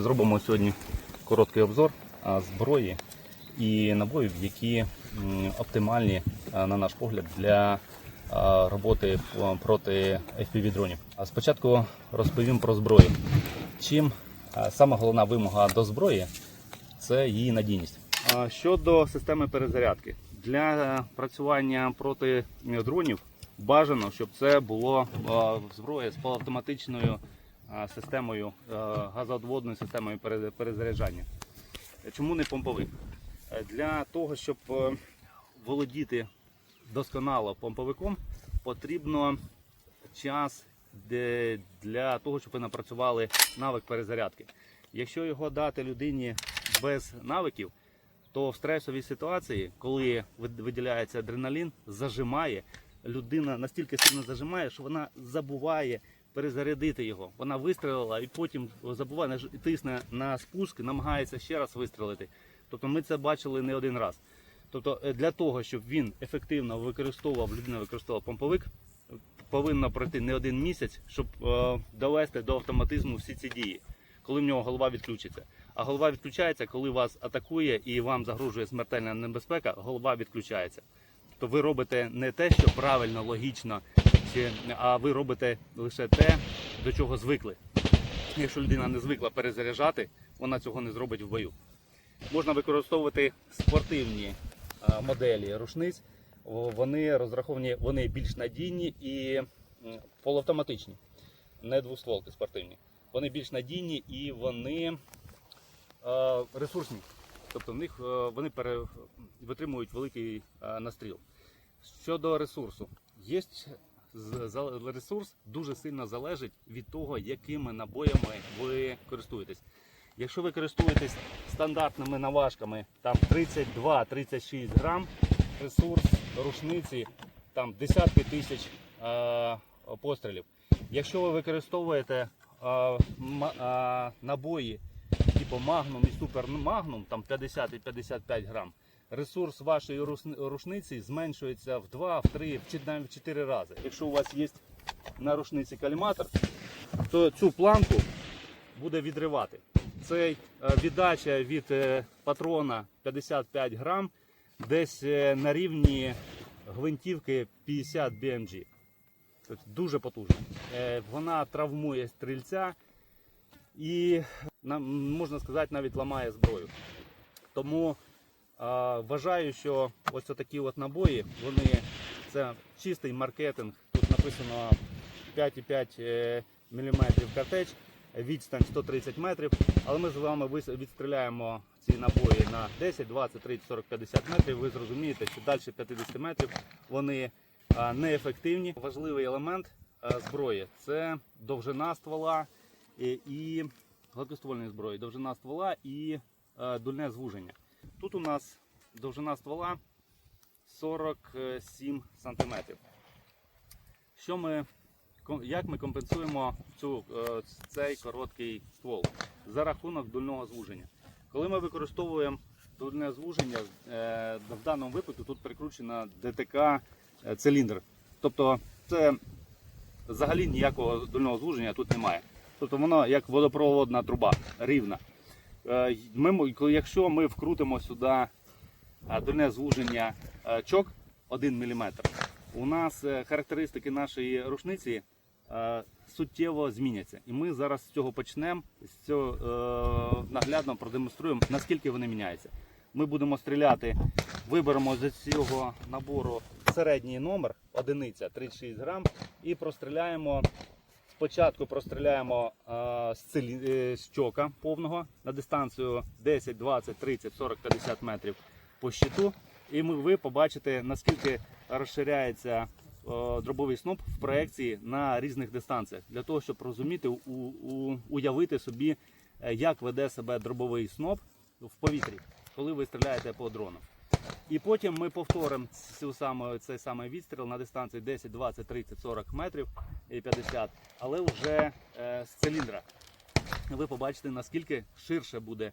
Зробимо сьогодні короткий обзор зброї і набоїв, які оптимальні, на наш погляд, для роботи проти FPV-дронів. Спочатку розповім про зброю. Чим а, сама головна вимога до зброї це її надійність. Щодо системи перезарядки, для працювання проти е, дронів бажано, щоб це було зброя з полуавтоматичною системою е, газоодводною системою перезаряджання. Чому не помповик? Е, Для того, щоб е, володіти досконало помповиком, потрібно час для того, щоб ви напрацювали навик перезарядки. Якщо його дати людині без навиків, то в стресовій ситуації, коли виділяється адреналін, зажимає, людина настільки сильно зажимає, що вона забуває перезарядити його. Вона вистрелила і потім забуває, тисне на спуск, намагається ще раз вистрелити. Тобто ми це бачили не один раз. Тобто е, для того, щоб він ефективно використовував, людина використовувала помповик, повинно пройти не один місяць, щоб е, довести до автоматизму всі ці дії, коли в нього голова відключиться. А голова відключається, коли вас атакує і вам загрожує смертельна небезпека, голова відключається. То ви робите не те, що правильно, логічно, чи, а ви робите лише те, до чого звикли. Якщо людина не звикла перезаряджати, вона цього не зробить в бою. Можна використовувати спортивні моделі рушниць. Вони розраховані, вони більш надійні і полуавтоматичні, не двостволки спортивні. Вони більш надійні і вони ресурсні. Тобто в них е, вони пере, витримують великий е, настріл. Щодо ресурсу, є ресурс дуже сильно залежить від того, якими набоями ви користуєтесь. Якщо ви користуєтесь стандартними наважками, там 32-36 грам, ресурс рушниці там десятки тисяч е, пострілів. Якщо ви використовуєте е, ма- е, набої типу Magnum і Super Magnum, там 50 і 55 грам, ресурс вашої рушниці зменшується в 2, в 3, в 4, навіть в 4 рази. Якщо у вас є на рушниці каліматор, то цю планку буде відривати. Цей е, віддача від е, патрона 55 грам десь е, на рівні гвинтівки 50 BMG. Тобто дуже потужна. Вона травмує стрільця і можна сказати навіть ламає зброю. Тому вважаю, що ось такі от набої, вони це чистий маркетинг. Тут написано 5,5 мм картеч, відстань 130 метрів. Але ми з вами відстріляємо ці набої на 10, 20, 30, 40, 50 метрів. Ви зрозумієте, що далі 50 метрів вони неефективні. Важливий елемент зброї це довжина ствола і, гладкоствольної зброї, довжина ствола і е, дульне звуження. Тут у нас довжина ствола 47 см. Що ми, як ми компенсуємо цю, е, цей короткий ствол? За рахунок дульного звуження. Коли ми використовуємо дульне звуження, е, в даному випадку тут прикручена ДТК е, циліндр. Тобто це взагалі ніякого дульного звуження тут немає. Тобто воно як водопроводна труба, рівна. Е, Ми, якщо ми вкрутимо сюди е, дульне звуження е, чок 1 мм, у нас характеристики нашої рушниці суттєво зміняться. І ми зараз з цього почнемо, з цього наглядно продемонструємо, наскільки вони міняються. Ми будемо стріляти, виберемо з цього набору середній номер, одиниця 36 грам, і простріляємо Спочатку простріляємо е, з, цилі... е, чока повного на дистанцію 10, 20, 30, 40, 50 метрів по щиту. І ви побачите, наскільки розширяється е, дробовий сноп в проекції на різних дистанціях. Для того, щоб розуміти, у, у, уявити собі, е, як веде себе дробовий сноп в повітрі, коли ви стріляєте по дрону. І потім ми повторимо цю саму, цей самий відстріл на дистанції 10, 20, 30, 40 метрів і 50, але вже е, з циліндра. Ви побачите, наскільки ширше буде е,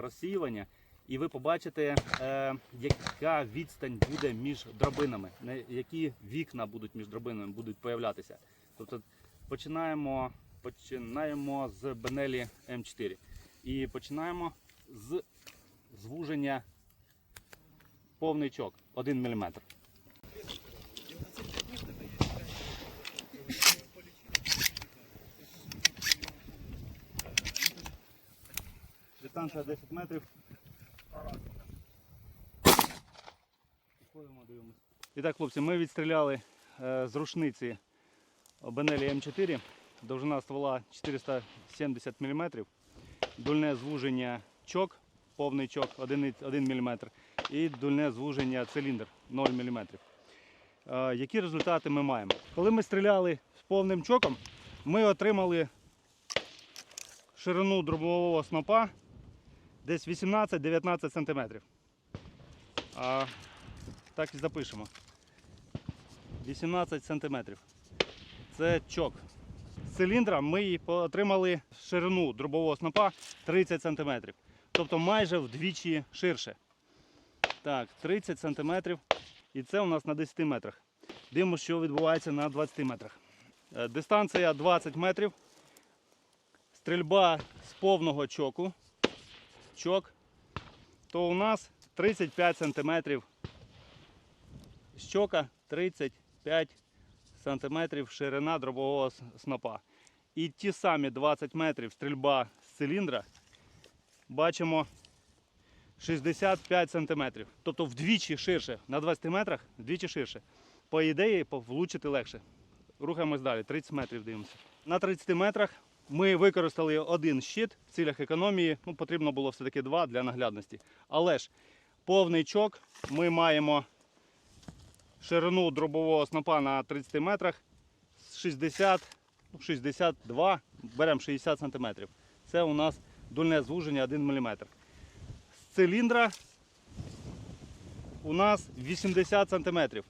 розсіювання, і ви побачите, е, яка відстань буде між дробинами, на які вікна будуть між дробинами будуть появлятися. Тобто починаємо, починаємо з Бенелі М4. І починаємо з звуження повний чок 1 мм. Дистанція 10 метрів. Підходимо, дивимося. І так, хлопці, ми відстріляли е, з рушниці Бенелі М4. Довжина ствола 470 мм. Дульне звуження чок, повний чок 1, 1 мм. І дульне звуження циліндр 0 мм. Які результати ми маємо? Коли ми стріляли з повним чоком, ми отримали ширину дробового снопа десь 18-19 см. А, так і запишемо. 18 см. Це чок. З циліндра ми отримали ширину дробового снопа 30 см. Тобто майже вдвічі ширше. Так, 30 см. І це у нас на 10 метрах. Дивимося, що відбувається на 20 метрах. Е, Дистанція 20 метрів. Стрільба з повного чоку. Чок. То у нас 35 см. Щока 35 см ширина дробового снопа. І ті самі 20 метрів стрільба з циліндра бачимо 65 см. Тобто вдвічі ширше. На 20 метрах вдвічі ширше. По ідеї влучити легше. Рухаємось далі, 30 метрів дивимося. На 30 метрах ми використали один щит в цілях економії. Ну, потрібно було все-таки два для наглядності. Але ж повний чок ми маємо ширину дробового снопа на 30 метрах 60, ну, 62, беремо 60 см. Це у нас дульне звуження 1 мм. Циліндра у нас 80 см.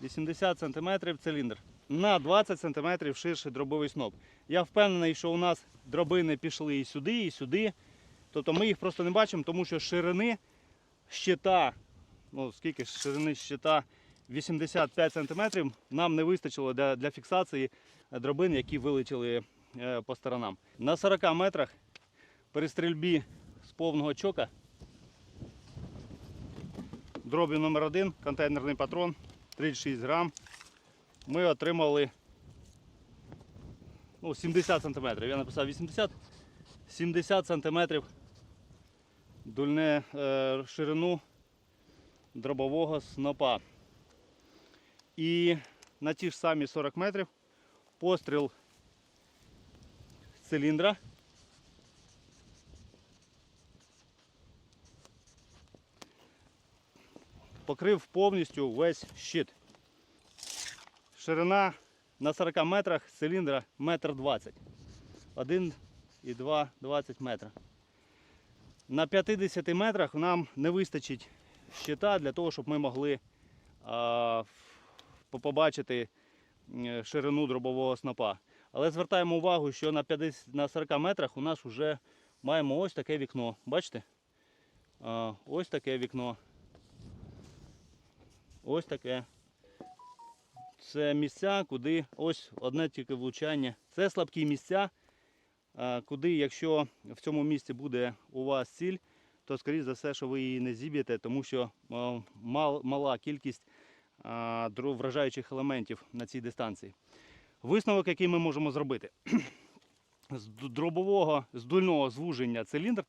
80 см циліндр. На 20 см ширший дробовий сноп. Я впевнений, що у нас дробини пішли і сюди, і сюди. Тобто ми їх просто не бачимо, тому що ширини щита, ну скільки ширини щита 85 см нам не вистачило для, для фіксації дробин, які вилетіли е, по сторонам. На 40 метрах при стрільбі з повного чока дробі номер 1 контейнерний патрон 36 грам. Ми отримали ну, 70 см. Я написав 80 70 см дульне е, ширину дробового снопа. І на ті ж самі 40 метрів постріл з циліндра. Покрив повністю весь щит. Ширина на 40 метрах циліндра 1,20 м. 1 і 2, 20 метра. На 50 метрах нам не вистачить щита для того, щоб ми могли а, побачити ширину дробового снопа. Але звертаємо увагу, що на, 50, на 40 метрах у нас вже маємо ось таке вікно. Бачите? А, ось таке вікно. Ось таке. Це місця, куди ось одне тільки влучання. Це слабкі місця, куди, якщо в цьому місці буде у вас ціль, то скоріш за все, що ви її не зіб'єте, тому що мала кількість вражаючих елементів на цій дистанції. Висновок, який ми можемо зробити. З дробового, з дульного звуження циліндр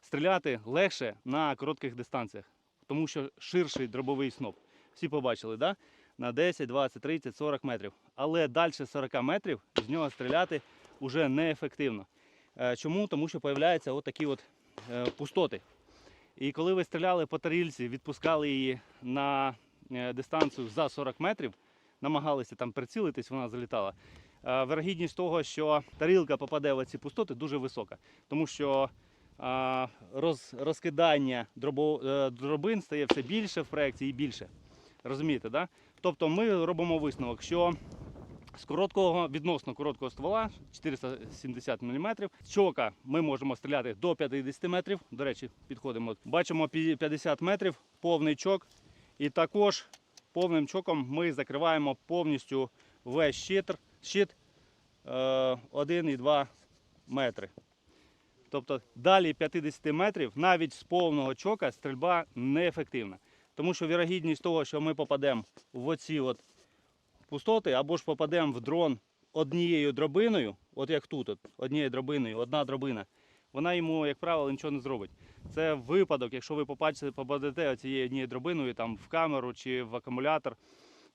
стріляти легше на коротких дистанціях, тому що ширший дробовий сноп. Всі побачили, да? на 10, 20, 30, 40 метрів. Але далі 40 метрів з нього стріляти вже неефективно. Е, Чому? Тому що з'являються отакі от е, пустоти. І коли ви стріляли по тарілці, відпускали її на е, дистанцію за 40 метрів, намагалися там прицілитись, вона залітала. Вергідність того, що тарілка попаде в ці пустоти, дуже висока. Тому що роз, розкидання дробин стає все більше в проєкції і більше. Розумієте, да? Тобто ми робимо висновок, що з короткого, відносно короткого ствола 470 мм. З чока ми можемо стріляти до 50 метрів. До речі, підходимо. Бачимо 50 метрів, повний чок. І також повним чоком ми закриваємо повністю весь щит, щит е, 1,2 метри. Тобто далі 50 метрів навіть з повного чока стрільба неефективна. Тому що вірогідність того, що ми попадемо в оці от пустоти, або ж попадемо в дрон однією дробиною, от як тут, от, однією дробиною, одна дробина, вона йому, як правило, нічого не зробить. Це випадок, якщо ви попадете цією однією дробиною там, в камеру чи в акумулятор,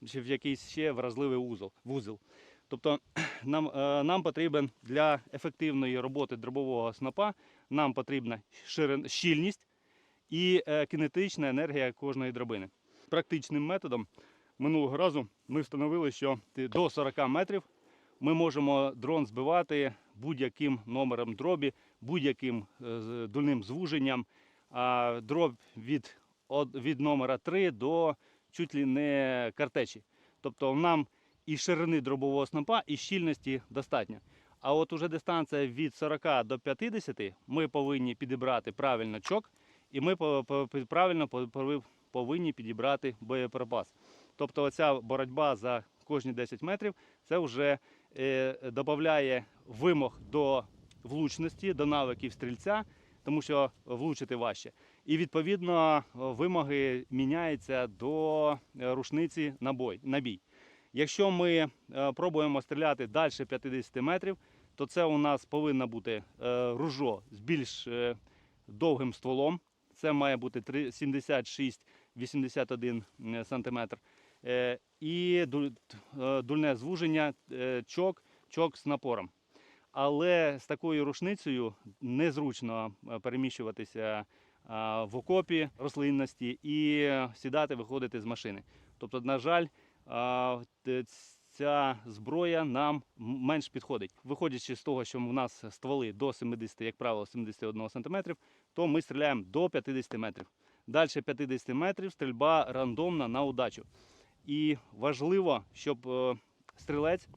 чи в якийсь ще вразливий узол, вузол. Тобто нам, е, нам потрібен для ефективної роботи дробового снопа, нам потрібна щільність і е, кінетична енергія кожної дробини. Практичним методом минулого разу ми встановили, що до 40 метрів ми можемо дрон збивати будь-яким номером дробі, будь-яким е, дульним звуженням. А дроб від, від номера 3 до чуть ли не картечі. Тобто нам і ширини дробового снопа, і щільності достатньо. А от уже дистанція від 40 до 50 ми повинні підібрати правильно чок, і ми правильно по- по- повинні підібрати боєприпас. Тобто оця боротьба за кожні 10 метрів це вже е, додає вимог до влучності, до навиків стрільця, тому що влучити важче. І відповідно вимоги міняються до е, рушниці на бой, на бій. Якщо ми е, пробуємо стріляти далі 50 метрів, то це у нас повинно бути ружо з більш довгим стволом. Це має бути 76-81 см. Е, І е, дульне звуження е, чок, чок з напором. Але з такою рушницею незручно переміщуватися в окопі рослинності і сідати, виходити з машини. Тобто, на жаль, ця зброя нам менш підходить. Виходячи з того, що в нас стволи до 70, як правило, 71 см, то ми стріляємо до 50 метрів. Далі 50 метрів стрільба рандомна на удачу. І важливо, щоб е, стрілець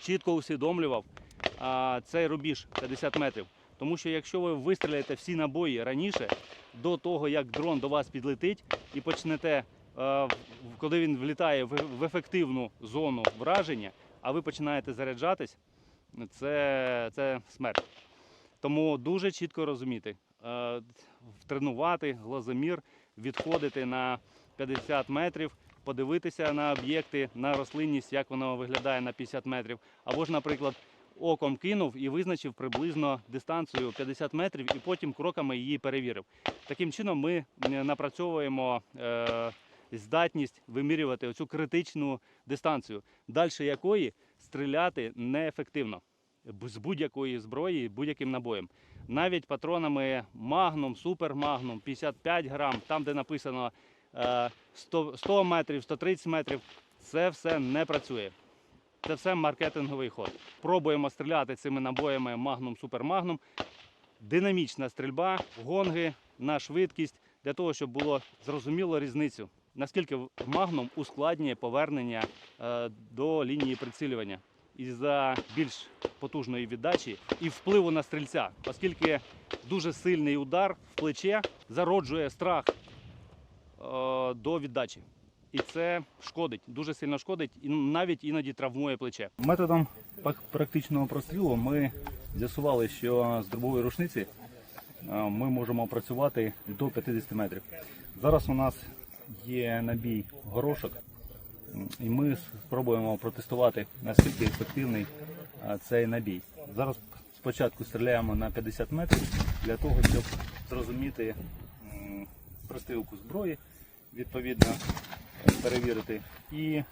чітко усвідомлював цей рубіж 50 метрів. Тому що якщо ви вистріляєте всі набої раніше, до того як дрон до вас підлетить і почнете, коли він влітає в, ефективну зону враження, а ви починаєте заряджатись, це, це смерть. Тому дуже чітко розуміти, е, тренувати глазомір, відходити на 50 метрів, подивитися на об'єкти, на рослинність, як воно виглядає на 50 метрів. Або ж, наприклад, оком кинув і визначив приблизно дистанцію 50 метрів, і потім кроками її перевірив. Таким чином ми е, напрацьовуємо е, здатність вимірювати оцю критичну дистанцію, далі якої стріляти неефективно з будь-якої зброї, будь-яким набоєм. Навіть патронами Magnum, Super Magnum, 55 грам, там, де написано е, 100, 100 метрів, 130 метрів, це все не працює. Це все маркетинговий ход. Пробуємо стріляти цими набоями Magnum, Super Magnum. Динамічна стрільба, гонги на швидкість для того, щоб було зрозуміло різницю. Наскільки Magnum ускладнює повернення е, до лінії прицілювання із-за більш потужної віддачі і впливу на стрільця, оскільки дуже сильний удар в плече зароджує страх е, до віддачі. І це шкодить, дуже сильно шкодить і навіть іноді травмує плече. Методом практичного прострілу ми з'ясували, що з дробової рушниці е, ми можемо працювати до 50 метрів. Зараз у нас є набій горошок, і ми спробуємо протестувати, наскільки ефективний цей набій. Зараз спочатку стріляємо на 50 метрів для того, щоб зрозуміти пристилку зброї, відповідно перевірити і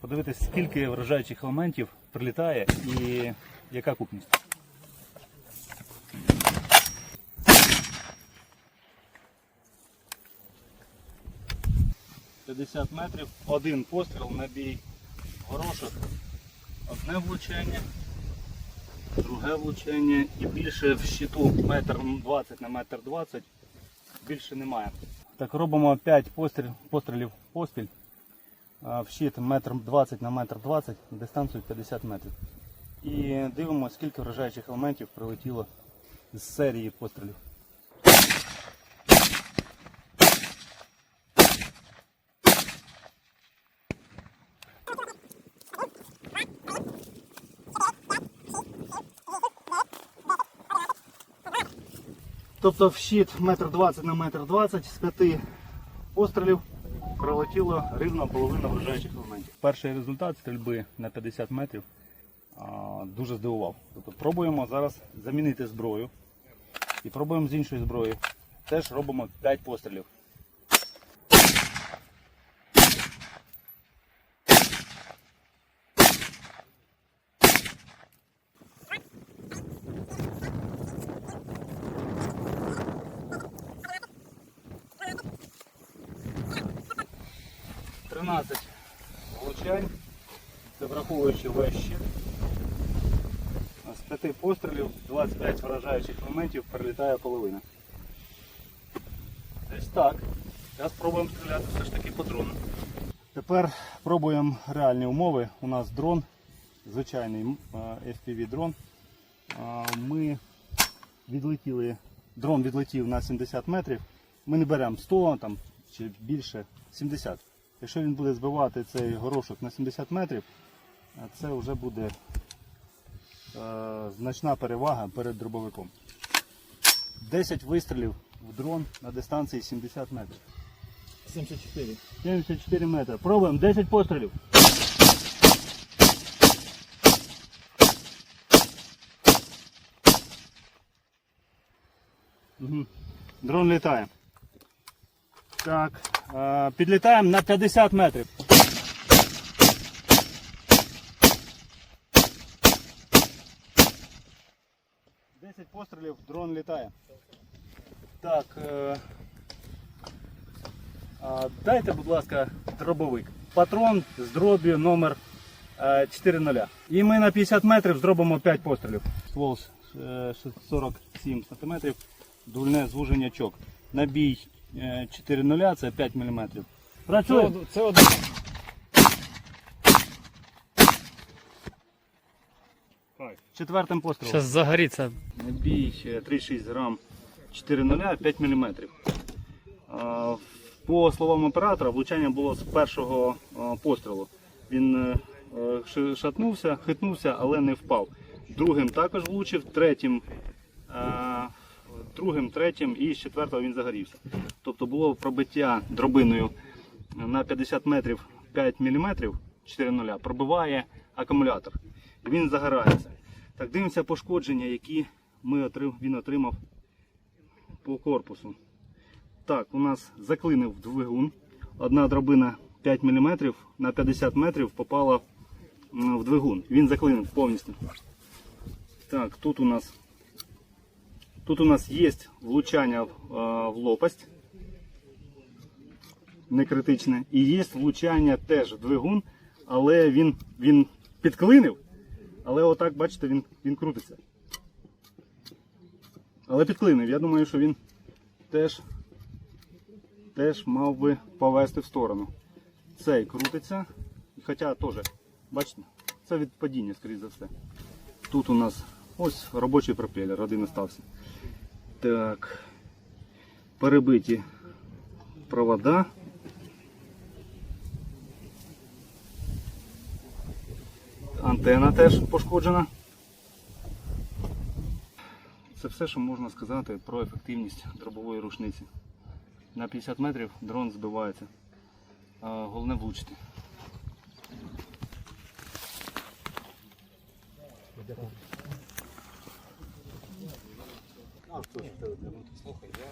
подивитися, скільки вражаючих елементів прилітає і яка купність. «50 метрів, один постріл, набій горошок, одне влучання, друге влучання і більше в щиту метр 20 на метр 20 більше немає. Так, робимо 5 постріл, пострілів поспіль. В щит метр 20 на метр 20, дистанцію 50 метрів. І дивимося, скільки вражаючих елементів прилетіло з серії пострілів. Тобто в щит метр двадцять на метр двадцять з п'яти пострілів пролетіло рівно половина вражаючих елементів. Перший результат стрільби на 50 метрів а, дуже здивував. Тобто пробуємо зараз замінити зброю і пробуємо з іншої зброї. Теж робимо 5 пострілів. Тринадцять влучань, це враховуючи весь щит. З п'яти пострілів 25 вражаючих моментів прилітає половина. Десь так. Зараз спробуємо стріляти все ж таки по дрону. Тепер пробуємо реальні умови. У нас дрон, звичайний е, FPV дрон. Ми відлетіли, дрон відлетів на 70 метрів. Ми не беремо 100 там, чи більше 70. Якщо він буде збивати цей горошок на 70 метрів, це вже буде е, значна перевага перед дробовиком. 10 вистрілів в дрон на дистанції 70 метрів. 74. 74 метри. Пробуємо 10 пострілів. Угу. Дрон літає. Так. Е, підлітаємо на 50 метрів. Десять пострілів, дрон літає. Так. Е, Дайте, будь ласка, дробовик. Патрон з дроб'ю номер е, 4.0. І ми на 50 метрів зробимо 5 пострілів. Ствол е, 47 см, дульне звуження чок. Набій е, 4.0 це 5 мм. Працює. Це один. Четвертим пострілом. Зараз загоріться. Набій е, 3,6 грам 4,0 5 мм. По словам оператора, влучання було з першого пострілу. Він е, е, ши- шатнувся, хитнувся, але не впав. Другим також влучив, третім, е, другим, третім і з четвертого він загорівся. Тобто було пробиття дробиною на 50 метрів 5 мм 4,0 пробиває акумулятор. І він загорається. Так, дивимося пошкодження, які ми отрим, він отримав по корпусу. Так, у нас заклинив двигун. Одна дробина 5 мм на 50 метрів попала в двигун. Він заклинив повністю. Так, тут у нас тут у нас є влучання в лопасть. Не критичне. І є влучання теж в двигун, але він, він підклинив. Але отак, бачите, він, він крутиться. Але підклинив. Я думаю, що він теж, теж мав би повести в сторону. Цей крутиться. Хоча теж, бачите, це від падіння, скоріш за все. Тут у нас ось робочий пропелер, один остався. Так. Перебиті провода. Антена теж пошкоджена. Це все, що можна сказати про ефективність дробової рушниці. На 50 метрів дрон збивається. Головне влучити. Слухай, я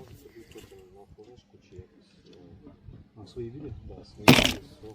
можу собі потім на флешку чи якось е, на свої відео? Да, свої відео